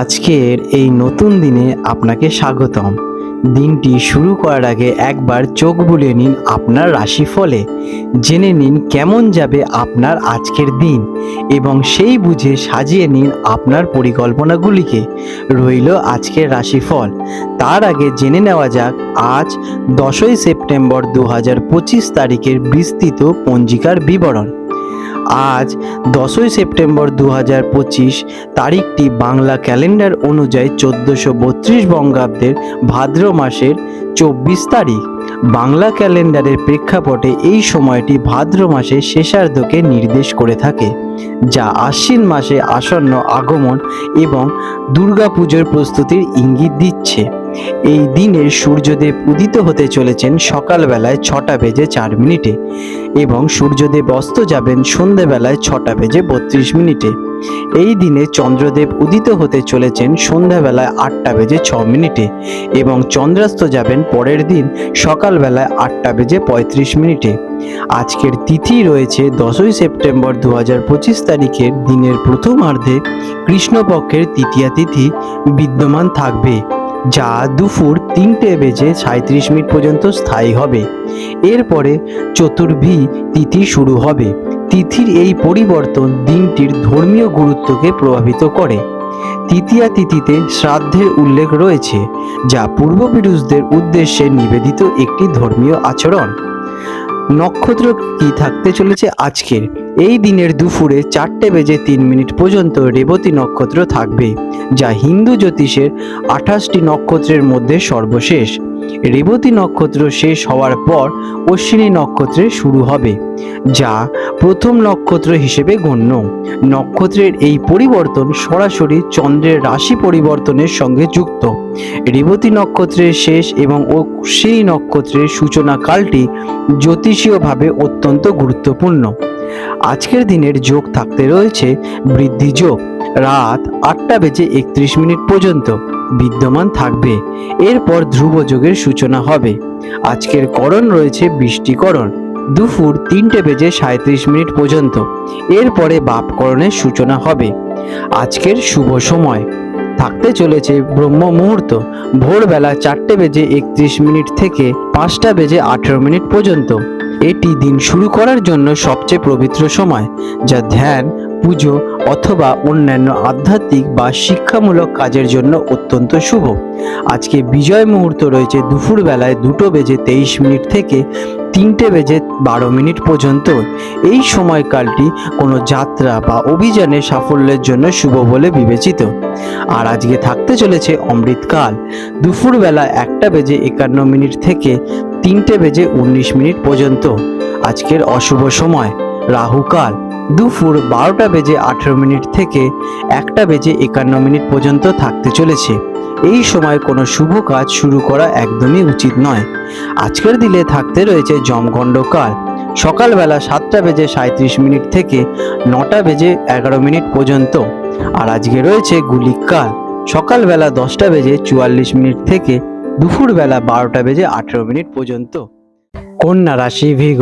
আজকের এই নতুন দিনে আপনাকে স্বাগতম। দিনটি শুরু করার আগে একবার চোখ বুলিয়ে নিন আপনার রাশিফলে। জেনে নিন কেমন যাবে আপনার আজকের দিন এবং সেই বুঝে সাজিয়ে নিন আপনার পরিকল্পনাগুলিকে। রইল আজকের রাশিফল। তার আগে জেনে নেওয়া যাক, আজ দশই সেপ্টেম্বর দু হাজার পঁচিশ তারিখের বিস্তৃত পঞ্জিকার বিবরণ। আজ দশই সেপ্টেম্বর দু হাজার পঁচিশ তারিখটি বাংলা ক্যালেন্ডার অনুযায়ী চোদ্দোশো বত্রিশ বঙ্গাব্দের ভাদ্র মাসের চব্বিশ তারিখ। বাংলা ক্যালেন্ডারের প্রেক্ষাপটে এই সময়টি ভাদ্র মাসের শেষার্ধকে নির্দেশ করে থাকে, যা আশ্বিন মাসে আসন্ন আগমন এবং দুর্গাপুজোর প্রস্তুতির ইঙ্গিত দিচ্ছে। এই দিনে সূর্যদেব উদিত হতে চলেছেন সকালবেলায় ছটা বেজে চার মিনিটে এবং সূর্যদেব অস্ত যাবেন সন্ধেবেলায় ছটা বেজে বত্রিশ মিনিটে। এই দিনে চন্দ্রদেব উদিত হতে চলেছেন সন্ধ্যাবেলায় আটটা বেজে ছ মিনিটে এবং চন্দ্রাস্ত যাবেন পরের দিন সকালবেলায় আটটা বেজে পঁয়ত্রিশ মিনিটে। আজকের তিথি রয়েছে দশই সেপ্টেম্বর দু হাজার পঁচিশ তারিখের দিনের প্রথমার্ধে কৃষ্ণপক্ষের তৃতীয়া তিথি বিদ্যমান থাকবে, যা দুপুর তিনটে বেজে সাঁত্রিশ মিনিট পর্যন্ত স্থায়ী হবে। এরপরে চতুর্ভী তিথি শুরু হবে। তিথির এই পরিবর্তন দিনটির ধর্মীয় গুরুত্বকে প্রভাবিত করে। তৃতীয়া তিথিতে শ্রাদ্ধের উল্লেখ রয়েছে, যা পূর্বপুরুষদের উদ্দেশ্যে নিবেদিত একটি ধর্মীয় আচরণ। নক্ষত্র কি থাকতে চলেছে আজকের? এই দিনের দুপুরে চারটে বেজে তিন মিনিট পর্যন্ত রেবতী নক্ষত্র থাকবে, যা হিন্দু জ্যোতিষের আঠাশটি নক্ষত্রের মধ্যে সর্বশেষ। রেবতী নক্ষত্র শেষ হওয়ার পর অশ্বিনী নক্ষত্রের শুরু হবে, যা প্রথম নক্ষত্র হিসেবে গণ্য। নক্ষত্রের এই পরিবর্তন সরাসরি চন্দ্রের রাশি পরিবর্তনের সঙ্গে যুক্ত। রেবতী নক্ষত্রের শেষ এবং অশ্বিনী নক্ষত্রের সূচনা কালটি জ্যোতিষীয়ভাবে অত্যন্ত গুরুত্বপূর্ণ। আজকের দিনের যোগ থাকতে রয়েছে বৃদ্ধি যোগ। রাত আটটা বেজে একত্রিশ মিনিট পর্যন্ত বিদ্যমান থাকবে। এরপর ধ্রুব যোগের সূচনা হবে। আজকের করণ রয়েছে বৃষ্টিকরণ। দুপুর তিনটে বেজে সাঁত্রিশ মিনিট পর্যন্ত। এরপরে বাপকরণের সূচনা হবে। আজকের শুভ সময়। থাকতে চলেছে ব্রহ্ম মুহূর্ত। ভোরবেলা চারটে বেজে একত্রিশ মিনিট থেকে পাঁচটা বেজে আঠেরো মিনিট পর্যন্ত। এটি দিন শুরু করার জন্য সবচেয়ে পবিত্র সময়, যা ধ্যান, পুজো অথবা অন্যান্য আধ্যাত্মিক বা শিক্ষামূলক কাজের জন্য অত্যন্ত শুভ। আজকে বিজয় মুহূর্ত রয়েছে দুপুর বেলায় দুটো বেজে তেইশ মিনিট থেকে তিনটে বেজে বারো মিনিট পর্যন্ত। এই সময়কালটি কোনো যাত্রা বা অভিযানে সাফল্যের জন্য শুভ বলে বিবেচিত। আর আজকে থাকতে চলেছে অমৃতকাল। দুপুরবেলা একটা বেজে একান্ন মিনিট থেকে তিনটে বেজে উনিশ মিনিট পর্যন্ত। আজকের অশুভ সময়। রাহুকাল। দুপুর বারোটা বেজে আঠেরো মিনিট থেকে একটা বেজে একান্ন মিনিট পর্যন্ত থাকতে চলেছে। এই সময় কোনো শুভ কাজ শুরু করা একদমই উচিত নয়। আজকের দিনে থাকতে রয়েছে জমগণ্ডকাল সকালবেলা সাতটা বেজে সাঁত্রিশ মিনিট থেকে নটা বেজে এগারো মিনিট পর্যন্ত। আর আজকে রয়েছে গুলিকাল সকালবেলা দশটা বেজে চুয়াল্লিশ মিনিট থেকে দুপুরবেলা বারোটা বেজে আঠেরো মিনিট পর্যন্ত। কন্যা রাশি ভিগ,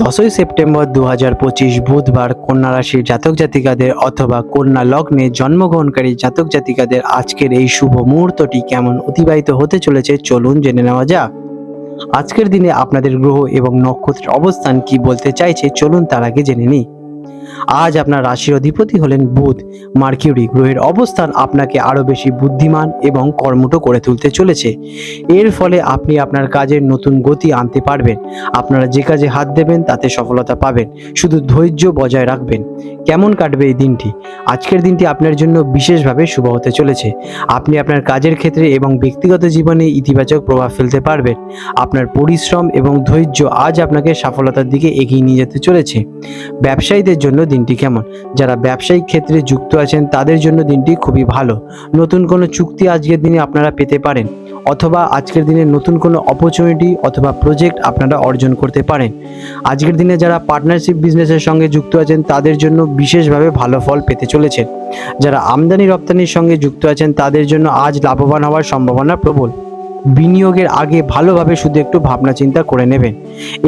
দশই সেপ্টেম্বর দু হাজার পঁচিশ বুধবার কন্যা রাশির জাতক জাতিকাদের অথবা কন্যা লগ্নে জন্মগ্রহণকারী জাতক জাতিকাদের আজকের এই শুভ মুহূর্তটি কেমন অতিবাহিত হতে চলেছে চলুন জেনে নেওয়া যাক। আজকের দিনে আপনাদের গ্রহ এবং নক্ষত্রের অবস্থান কি বলতে চাইছে চলুন তার আগে জেনে নিই। আজ আপনার রাশির অধিপতি হলেন বুধ। মার্কিউরি গ্রহের অবস্থান আপনাকে আরও বেশি বুদ্ধিমান এবং কর্মঠ করে তুলতে চলেছে। এর ফলে আপনি আপনার কাজের নতুন গতি আনতে পারবেন। আপনারা যে কাজে হাত দেবেন, তাতে সফলতা পাবেন। শুধু ধৈর্য বজায় রাখবেন। কেমন কাটবে এই দিনটি? আজকের দিনটি আপনার জন্য বিশেষভাবে শুভ হতে চলেছে। আপনি আপনার কাজের ক্ষেত্রে এবং ব্যক্তিগত জীবনে ইতিবাচক প্রভাব ফেলতে পারবেন। আপনার পরিশ্রম এবং ধৈর্য আজ আপনাকে সফলতার দিকে এগিয়ে নিয়ে যেতে চলেছে। ব্যবসায়ীদের জন্য দিনটি কেমন? যারা ব্যবসায়িক ক্ষেত্রে যুক্ত আছেন, তাদের জন্য দিনটি খুবই ভালো। নতুন কোনো চুক্তি আজকের দিনে আপনারা পেতে পারেন, অথবা আজকের দিনে নতুন কোনো অপরচুনিটি অথবা প্রজেক্ট আপনারা অর্জন করতে পারেন। আজকের দিনে যারা পার্টনারশিপ বিজনেসের সঙ্গে যুক্ত আছেন, তাদের জন্য বিশেষভাবে ভালো ফল পেতে চলেছেন যারা আমদানি রপ্তানির সঙ্গে যুক্ত আছেন, তাদের জন্য আজ লাভবান হওয়ার সম্ভাবনা প্রবল। বিনিয়োগের আগে ভালোভাবে শুধু একটু ভাবনা চিন্তা করে নেবেন।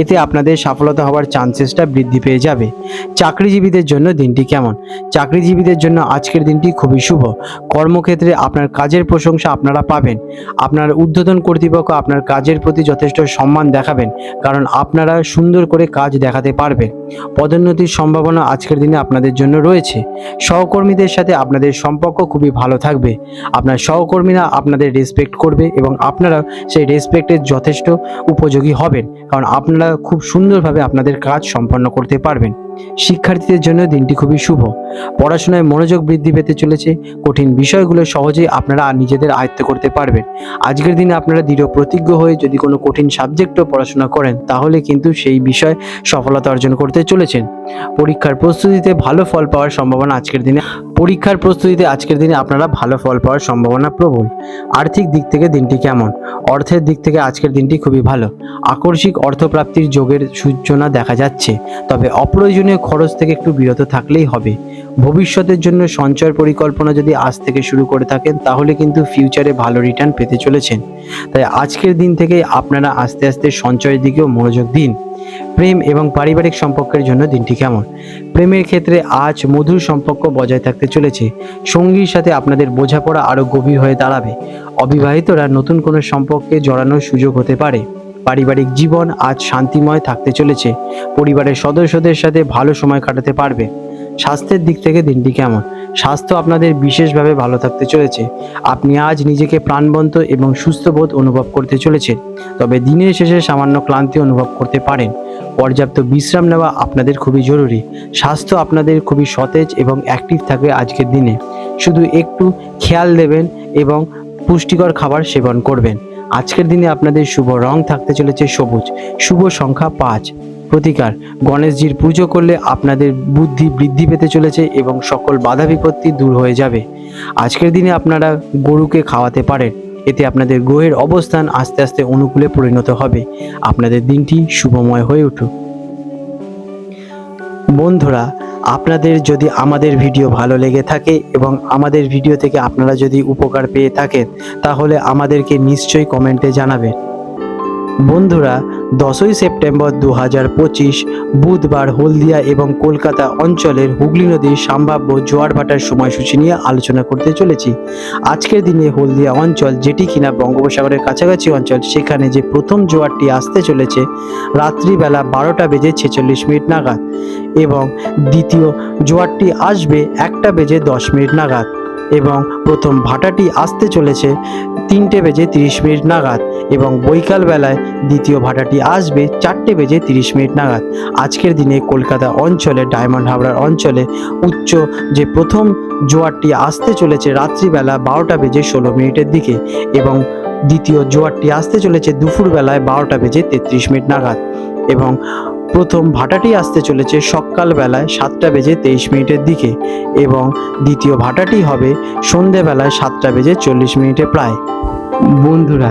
এতে আপনাদের সফলতা হওয়ার চান্সেসটা বৃদ্ধি পেয়ে যাবে। চাকরিজীবীদের জন্য দিনটি কেমন? চাকরিজীবীদের জন্য আজকের দিনটি খুবই শুভ। কর্মক্ষেত্রে আপনার কাজের প্রশংসা আপনারা পাবেন। আপনার ঊর্ধ্বতন কর্তৃপক্ষ আপনার কাজের প্রতি যথেষ্ট সম্মান দেখাবেন। কারণ আপনারা সুন্দর করে কাজ দেখাতে পারবেন। পদোন্নতির সম্ভাবনা আজকের দিনে আপনাদের জন্য রয়েছে। সহকর্মীদের সাথে আপনাদের সম্পর্ক খুবই ভালো থাকবে। আপনার সহকর্মীরা আপনাদের রেসপেক্ট করবে এবং আপনারা সেই রেসপেক্টের যথেষ্ট উপযোগী হবেন। কারণ আপনারা খুব সুন্দরভাবে আপনাদের কাজ সম্পন্ন করতে পারবেন। শিক্ষার্থীদের জন্য দিনটি খুবই শুভ। পড়াশোনায় মনোযোগ বৃদ্ধি পেতে চলেছে। কঠিন বিষয়গুলো সহজেই আপনারা নিজেদের আয়ত্ত করতে পারবেন। আজকের দিনে আপনারা দৃঢ় প্রতিজ্ঞ হয়ে যদি কোনো কঠিন সাবজেক্টও পড়াশোনা করেন, তাহলে কিন্তু সেই বিষয় সফলতা অর্জন করতে চলেছেন। পরীক্ষার প্রস্তুতিতে ভালো ফল পাওয়ার সম্ভাবনা আজকের দিনে, পরীক্ষার প্রস্তুতিতে আজকের দিনে আপনারা ভালো ফল পাওয়ার সম্ভাবনা প্রবল। আর্থিক দিক থেকে দিনটি কেমন? অর্থের দিক থেকে আজকের দিনটি খুবই ভালো। আকস্মিক অর্থপ্রাপ্তির যোগের সূচনা দেখা যাচ্ছে। তবে অপ্রয়োজনীয় খরচ থেকে একটু বিরত থাকলেই হবে। ভবিষ্যতের জন্য সঞ্চয় পরিকল্পনা যদি আজ থেকে শুরু করে থাকেন, তাহলে কিন্তু ফিউচারে ভালো রিটার্ন পেতে চলেছেন। তাই আজকের দিন থেকে আপনারা আস্তে আস্তে সঞ্চয়ের দিকেও মনোযোগ দিন। প্রেম এবং পারিবারিক সম্পর্কের জন্য দিনটি কেমন? প্রেমের ক্ষেত্রে আজ মধুর সম্পর্ক বজায় থাকতে চলেছে। সঙ্গীর সাথে আপনাদের বোঝাপড়া আরও গভীর হয়ে দাঁড়াবে। অবিবাহিতরা নতুন কোনো সম্পর্কে জড়ানোর সুযোগ হতে পারে। পারিবারিক জীবন আজ শান্তিময় থাকতে চলেছে। পরিবারের সদস্যদের সাথে ভালো সময় কাটাতে পারবে। স্বাস্থ্যের দিক থেকে দিনটি কেমন? স্বাস্থ্য আপনাদের বিশেষভাবে ভালো থাকতে চলেছে। আপনি আজ নিজেকে প্রাণবন্ত এবং সুস্থ বোধ অনুভব করতে চলেছেন তবে দিনের শেষে সামান্য ক্লান্তি অনুভব করতে পারেন। পর্যাপ্ত বিশ্রাম নেওয়া আপনাদের খুবই জরুরি। স্বাস্থ্য আপনাদের খুবই সতেজ এবং অ্যাক্টিভ থাকবে আজকের দিনে। শুধু একটু খেয়াল দেবেন এবং পুষ্টিকর খাবার সেবন করবেন। আজকের দিনে আপনাদের শুভ রং থাকতে চলেছে সবুজ। শুভ সংখ্যা পাঁচ। প্রতিকার, গণেশজির পুজো করলে আপনাদের বুদ্ধি বৃদ্ধি পেতে চলেছে এবং সকল বাধা বিপত্তি দূর হয়ে যাবে। আজকের দিনে আপনারা গরুকে খাওয়াতে পারেন। এতে আপনাদের গ্রহের অবস্থান আস্তে আস্তে অনুকূলে পরিণত হবে। আপনাদের দিনটি শুভময় হয়ে উঠুক। বন্ধুরা আপনাদের যদি আমাদের ভিডিও ভালো লেগে থাকে এবং আমাদের ভিডিও থেকে আপনারা যদি উপকার পেয়ে থাকেন, তাহলে আমাদেরকে নিশ্চয়ই কমেন্টে জানাবেন। বন্ধুরা দশই সেপ্টেম্বর দু হাজার পঁচিশ, বুধবার হলদিয়া এবং কলকাতা অঞ্চলের হুগলি নদীর সম্ভাব্য জোয়ার ভাটার সময়সূচি নিয়ে আলোচনা করতে চলেছি। আজকের দিনে হলদিয়া অঞ্চল যেটি কিনা বঙ্গোপসাগরের কাছাকাছি অঞ্চল, সেখানে যে প্রথম জোয়ারটি আসতে চলেছে, রাত্রিবেলা বারোটা বেজে ছেচল্লিশ মিনিট নাগাদ এবং দ্বিতীয় জোয়ারটি আসবে একটা বেজে দশ মিনিট নাগাদ এবং প্রথম ভাটাটি আসতে চলেছে তিনটে বেজে তিরিশ মিনিট নাগাদ এবং বৈকাল বেলায় দ্বিতীয় ভাটাটি আসবে চারটে বেজে তিরিশ মিনিট নাগাদ। আজকের দিনে কলকাতা অঞ্চলে, ডায়মন্ড হাবড়ার অঞ্চলে, উচ্চ যে প্রথম জোয়ারটি আসতে চলেছে রাত্রিবেলা বারোটা বেজে ষোলো মিনিটের দিকে এবং দ্বিতীয় জোয়ারটি আসতে চলেছে দুপুরবেলায় বারোটা বেজে তেত্রিশ মিনিট নাগাদ এবং প্রথম ভাটাটি আসতে চলেছে সকালবেলায় সাতটা বেজে তেইশ মিনিটের দিকে এবং দ্বিতীয় ভাটাটি হবে সন্ধেবেলায় সাতটা বেজে চল্লিশ মিনিটে প্রায়। বন্ধুরা